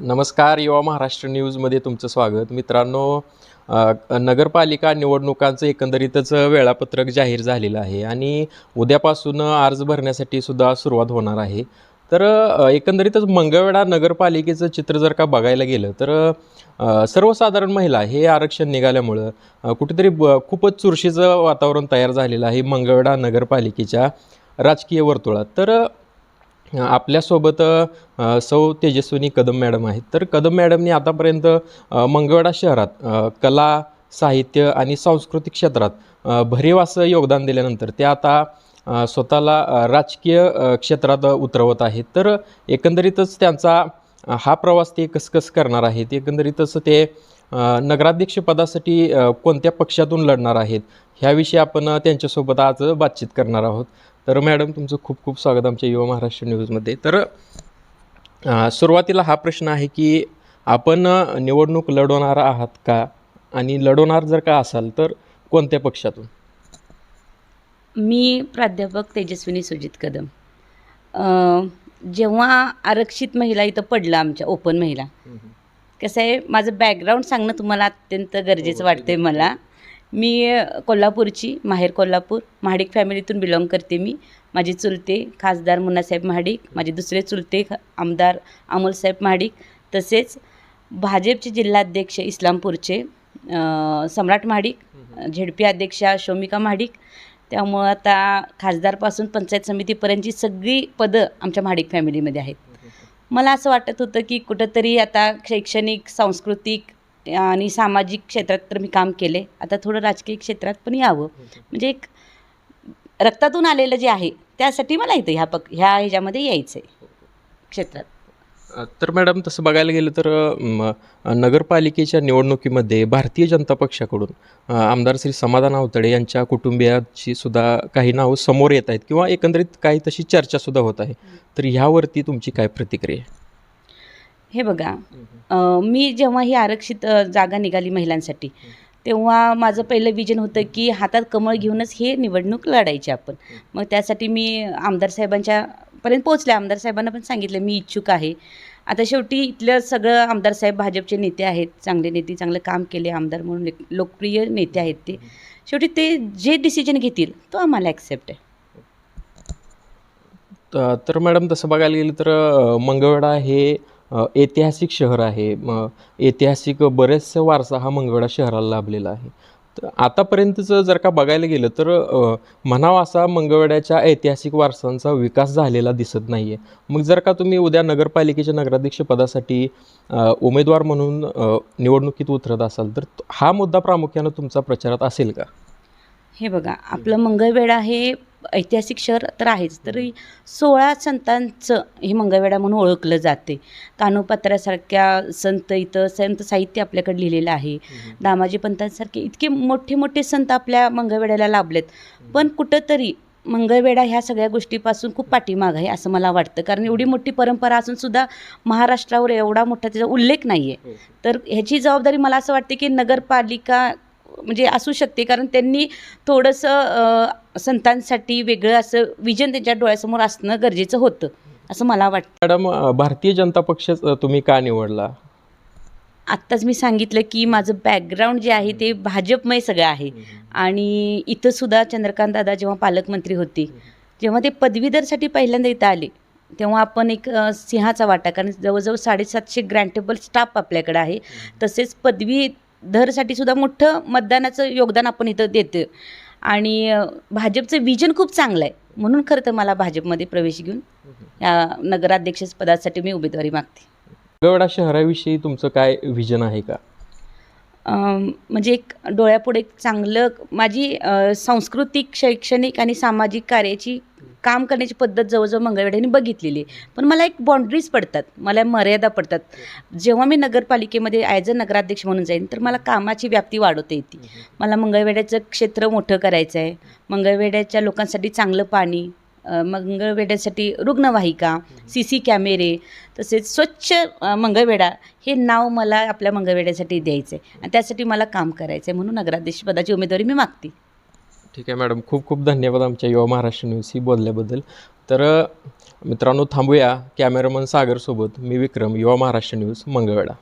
नमस्कार युवा महाराष्ट्र न्यूजमध्ये तुमचं स्वागत. मित्रांनो नगरपालिका निवडणुकांचं एकंदरीतच वेळापत्रक जाहीर झालेलं आहे आणि उद्यापासून अर्ज भरण्यासाठी सुद्धा सुरुवात होणार आहे. तर एकंदरीतच मंगळवेढा नगरपालिकेचं चित्र जर का बघायला गेलं तर सर्वसाधारण महिला हे आरक्षण निघाल्यामुळं कुठेतरी ब खूपच चुरशीचं वातावरण तयार झालेलं आहे मंगळवेढा नगरपालिकेच्या राजकीय वर्तुळात. तर आपल्यासोबत सौ तेजस्विनी कदम मॅडम आहेत. तर कदम मॅडमनी आतापर्यंत अ, मंगळवेढा शहरात कला साहित्य आणि सांस्कृतिक क्षेत्रात भरीव असं योगदान दिल्यानंतर ते आता स्वतःला राजकीय क्षेत्रात उतरवत आहेत. तर एकंदरीतच त्यांचा हा प्रवास ते कसकस करणार आहेत? एकंदरीतच ते नगराध्यक्षपदासाठी कोणत्या पक्षातून लढणार आहेत? ह्याविषयी आपण त्यांच्यासोबत आज बातचीत करणार आहोत. तर मॅडम तुमचं खूप खूप स्वागत आमच्या युवा महाराष्ट्र न्यूजमध्ये. तर सुरुवातीला हा प्रश्न आहे की आपण निवडणूक लढवणार आहात का? आणि लढवणार जर का असाल तर कोणत्या पक्षातून? मी प्राध्यापक तेजस्विनी सुजित कदम. जेव्हा आरक्षित महिला इथं पडलं आमच्या ओपन महिला कसं आहे माझं बॅकग्राऊंड सांगणं तुम्हाला अत्यंत गरजेचं वाटतं आहे मला. मी कोल्हापूरची माहेर कोल्हापूर. महाडिक फॅमिलीतून बिलॉंग करते मी. माझे चुलते खासदार मुन्नासाहेब महाडिक माझे दुसरे चुलते आमदार अमोलसाहेब महाडिक. तसेच भाजपचे जिल्हाध्यक्ष इस्लामपूरचे सम्राट महाडिक झेडपी अध्यक्षा शोमिका महाडिक. त्यामुळं आता खासदारपासून पंचायत समितीपर्यंतची सगळी पदं आमच्या महाडिक फॅमिलीमध्ये आहेत. मला असं वाटत होतं की कुठंतरी आता शैक्षणिक सांस्कृतिक आणि सामाजिक क्षेत्रात तर मी काम केले. आता थोडं राजकीय क्षेत्रात पण यावं. म्हणजे एक रक्तातून आलेलं जे आहे त्यासाठी मला इथं ह्या पक ह्या ह्याच्यामध्ये यायचं आहे क्षेत्रात तर मॅडम तसं बघायला गेलं तर नगरपालिकेच्या निवडणुकीमध्ये भारतीय जनता पक्षाकडून आमदार श्री समाधान आवतडे यांच्या कुटुंबियाची सुद्धा काही नावं समोर येत आहेत किंवा एकंदरीत काही तशी चर्चासुद्धा होत आहे. तर ह्यावरती तुमची काय प्रतिक्रिया हे बघा मी जेव्हा ही आरक्षित जागा निघाली महिलांसाठी तेव्हा माझं पहिलं विजन होतं की हातात कमळ घेऊनच हे निवडणूक लढायची आपण. मग त्यासाठी मी आमदार साहेबांच्या पर्यंत पोहोचले. आमदार साहेबांना पण सांगितलं मी इच्छुक आहे. आता शेवटी इथलं सगळं आमदार साहेब भाजपचे नेते आहेत चांगले नेते चांगलं काम केले आमदार म्हणून लोकप्रिय नेते आहेत ते. शेवटी ते जे डिसिजन घेतील तो आम्हाला ॲक्सेप्ट आहे. तर मॅडम तसं बघायला गेलं तर मंगळवेढा हे ऐतिहासिक शहर आहे. म ऐतिहासिक बरेचसा वारसा हा मंगळवेढा शहराला लाभलेला आहे. तर आतापर्यंतचं जर का बघायला गेलं तर म्हणावा असा मंगळवेढ्याच्या ऐतिहासिक वारसांचा विकास झालेला दिसत नाही आहे मग जर का तुम्ही उद्या नगरपालिकेच्या नगराध्यक्षपदासाठी उमेदवार म्हणून निवडणुकीत उतरत असाल तर हा मुद्दा प्रामुख्यानं तुमचा प्रचारात असेल का? हे बघा आपलं मंगळवेढा हे ऐतिहासिक शहर तर आहेच. तरी सोळा संतांचं हे मंगळवेढा म्हणून ओळखलं जाते. कानोपात्रासारख्या संत इथं संत साहित्य आपल्याकडे लिहिलेलं आहे. दामाजी पंतांसारखे इतके मोठे मोठे संत आपल्या मंगळवेढ्याला लाभलेत. पण कुठंतरी मंगळवेढा ह्या सगळ्या गोष्टीपासून खूप पाठीमाग आहे असं मला वाटतं. कारण एवढी मोठी परंपरा असून सुद्धा महाराष्ट्रावर एवढा मोठा त्याचा उल्लेख नाही आहे तर ह्याची जबाबदारी मला असं वाटते की नगरपालिका म्हणजे असू शकते. कारण त्यांनी थोडंसं संतांसाठी वेगळं असं विजन त्यांच्या डोळ्यासमोर असणं गरजेचं होतं असं मला वाटतं. मॅडम भारतीय जनता पक्ष तुम्ही का निवडला? आत्ताच मी सांगितलं की माझं बॅकग्राऊंड जे आहे ते भाजपमय सगळं आहे. आणि इथं सुद्धा चंद्रकांत दादा जेव्हा पालकमंत्री होते जेव्हा ते पदवीधरसाठी पहिल्यांदा इथं आले तेव्हा आपण एक सिंहाचा वाटा कारण जवळजवळ साडेसातशे ग्रँटेबल स्टाफ आपल्याकडे आहे. तसेच पदवीधरसाठी सुद्धा मोठं मतदानाचं योगदान आपण इथं देतो आणि भाजपचं विजन खूप चांगलं आहे. म्हणून खरं तर मला भाजपमध्ये प्रवेश घेऊन या नगराध्यक्षपदासाठी मी उमेदवारी मागते. मंगळवेढा शहराविषयी तुमचं काय व्हिजन आहे का? म्हणजे एक डोळ्यापुढे एक चांगलं माझी सांस्कृतिक शैक्षणिक आणि सामाजिक कार्याची काम करण्याची पद्धत जवळजवळ मंगळवेढ्याने बघितलेली आहे. पण मला एक बाँड्रीज पडतात मला मर्यादा पडतात. जेव्हा मी नगरपालिकेमध्ये ॲज अ नगराध्यक्ष म्हणून जाईन तर मला कामाची व्याप्ती वाढवता येते. मला मंगळवेढ्याचं क्षेत्र मोठं करायचं आहे. मंगळवेढ्याच्या लोकांसाठी चांगलं पाणी मंगळवेड्यासाठी मंगळवेढ्यासाठी रुग्णवाहिका सी सी कॅमेरे तसेच स्वच्छ मंगळवेढा हे नाव मला आपल्या मंगळवेढ्यासाठी द्यायचं आहे आणि त्यासाठी मला काम करायचं आहे म्हणून नगराध्यक्षपदाची उमेदवारी मी मागते. ठीक आहे मॅडम. खूप खूप धन्यवाद आमच्या युवा महाराष्ट्र न्यूजशी बोलल्याबद्दल. तर मित्रांनो थांबूया. कॅमेरामन सागरसोबत मी विक्रम युवा महाराष्ट्र न्यूज मंगळवेढा.